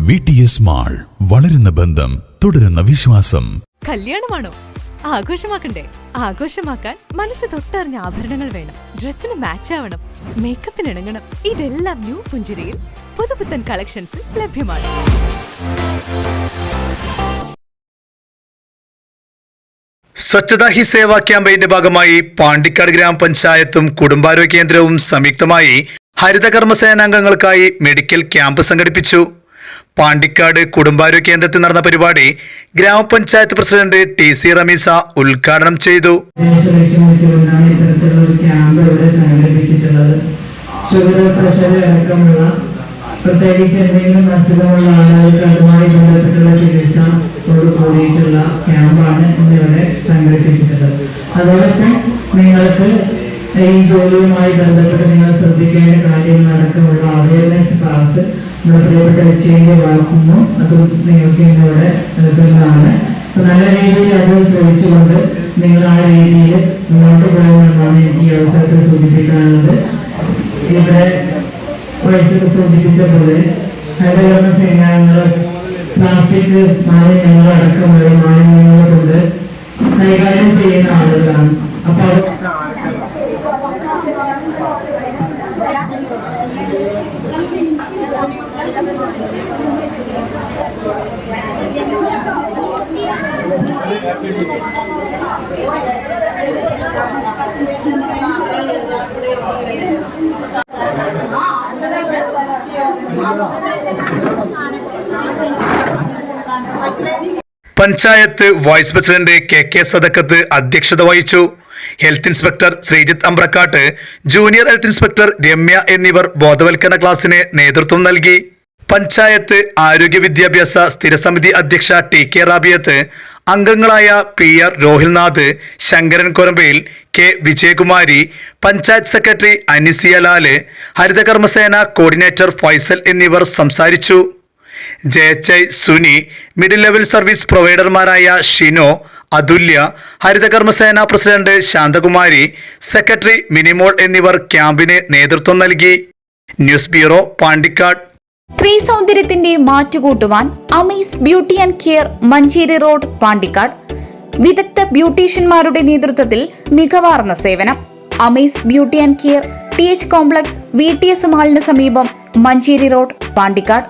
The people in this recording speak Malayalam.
വി ടി എസ് മാൾ വളരുന്ന ബന്ധം തുടരുന്ന വിശ്വാസം. കല്യാണമാണോ? ആഘോഷമാക്കണ്ടേ? ആഘോഷമാക്കാൻ മനസ്സ് തൊട്ടറിഞ്ഞ ആഭരണങ്ങൾ വേണം. ഡ്രസ്സിന് മാച്ച് ആവണം. മേക്കപ്പിന് ഇണങ്ങണം. ഇതെല്ലാം ന്യൂ പുഞ്ചിരിയിൽ പുതുപുത്തൻ കളക്ഷൻസിൽ ലഭ്യമാണ്. സ്വച്ഛതാ ഹി സേവ ക്യാമ്പയിന്റെ ഭാഗമായി പാണ്ടിക്കാട് ഗ്രാമപഞ്ചായത്തും കുടുംബാരോഗ്യ കേന്ദ്രവും സംയുക്തമായി ഹരിതകർമ്മ സേനാംഗങ്ങൾക്കായി മെഡിക്കൽ ക്യാമ്പ് സംഘടിപ്പിച്ചു. പാണ്ടിക്കാട് കുടുംബാരോഗ്യ കേന്ദ്രത്തിൽ നടന്ന പരിപാടി ഗ്രാമപഞ്ചായത്ത് പ്രസിഡന്റ് ടി സി റമീസ ഉദ്ഘാടനം ചെയ്തു. പ്രത്യേകിച്ച് എന്തെങ്കിലും അസുഖമുള്ള ആളുകൾക്ക് അതുമായി ബന്ധപ്പെട്ടുള്ള ചികിത്സയോട് കൂടിയിട്ടുള്ള ക്യാമ്പാണ് ഇന്നിവിടെ സംഘടിപ്പിച്ചിട്ടുള്ളത്. അതോടൊപ്പം നിങ്ങൾക്ക് ഈ ജോലിയുമായി ബന്ധപ്പെട്ട് നിങ്ങൾ ശ്രദ്ധിക്കേണ്ട കാര്യങ്ങൾ അടക്കമുള്ള അവയർനെസ് ക്ലാസ് നമ്മുടെ പ്രിയപ്പെട്ട ലക്ഷ്യന്റെ വാക്കുന്നു അതും നിങ്ങൾക്ക് ഇന്നിവിടെ നൽകുന്നതാണ്. നല്ല രീതിയിൽ അത് ശ്രമിച്ചുകൊണ്ട് നിങ്ങൾ ആ രീതിയിൽ മുന്നോട്ട് പോകുമെന്നാണ് എനിക്ക് ഈ അവസരത്തിൽ സൂചിപ്പിക്കാനുള്ളത്. ഇവിടെ വയസ്സൊക്കെ സൂചിപ്പിച്ച പോലെ ഹരിതകർമ്മ സേനാംഗങ്ങൾ പ്ലാസ്റ്റിക് മാലിന്യങ്ങൾ അടക്കമുള്ള മാലിന്യങ്ങൾ കൊണ്ട് കൈകാര്യം ചെയ്യുന്ന ആളുകളാണ്. അപ്പൊ അത് panchayat vice president K K Sadakkath അധ്യക്ഷത വഹിച്ചു. Health inspector Sreejith Ambrakkatt junior health inspector Ramya എന്നിവർ ബോധവൽക്കരണ ക്ലാസ്സിന് നേതൃത്വം നൽകി. പഞ്ചായത്ത് ആരോഗ്യ വിദ്യാഭ്യാസ സ്ഥിരസമിതി അധ്യക്ഷ ടി കെ റാബിയത്ത് അംഗങ്ങളായ P R Rohilnath Shankaran Korambayil K Vijayakumari panchayat secretary Anisiya Lal Harithakarmasena coordinator Faisal എന്നിവർ സംസാരിച്ചു. ജയച്ചൈ സുനി മിഡിൽ ലെവൽ സർവീസ് പ്രൊവൈഡർമാരായ ഷിനോ അതുല്യ ഹരിതകർമ്മസേന പ്രസിഡന്റ് ശാന്തകുമാരി സെക്രട്ടറി മിനിമോൾ എന്നിവർ ക്യാമ്പിന് നേതൃത്വം നൽകി. News bureau Pandikkad. സ്ത്രീ സൗന്ദര്യത്തിന്റെ മാറ്റുകൂട്ടുവാൻ amaze beauty and care Manjeri road Pandikkad. വിദഗ്ധ ബ്യൂട്ടീഷ്യന്മാരുടെ നേതൃത്വത്തിൽ മികവാർന്ന സേവനം. Amaze beauty and care T H complex V T S മാളിന് സമീപം മഞ്ചേരി റോഡ് പാണ്ടിക്കാട്.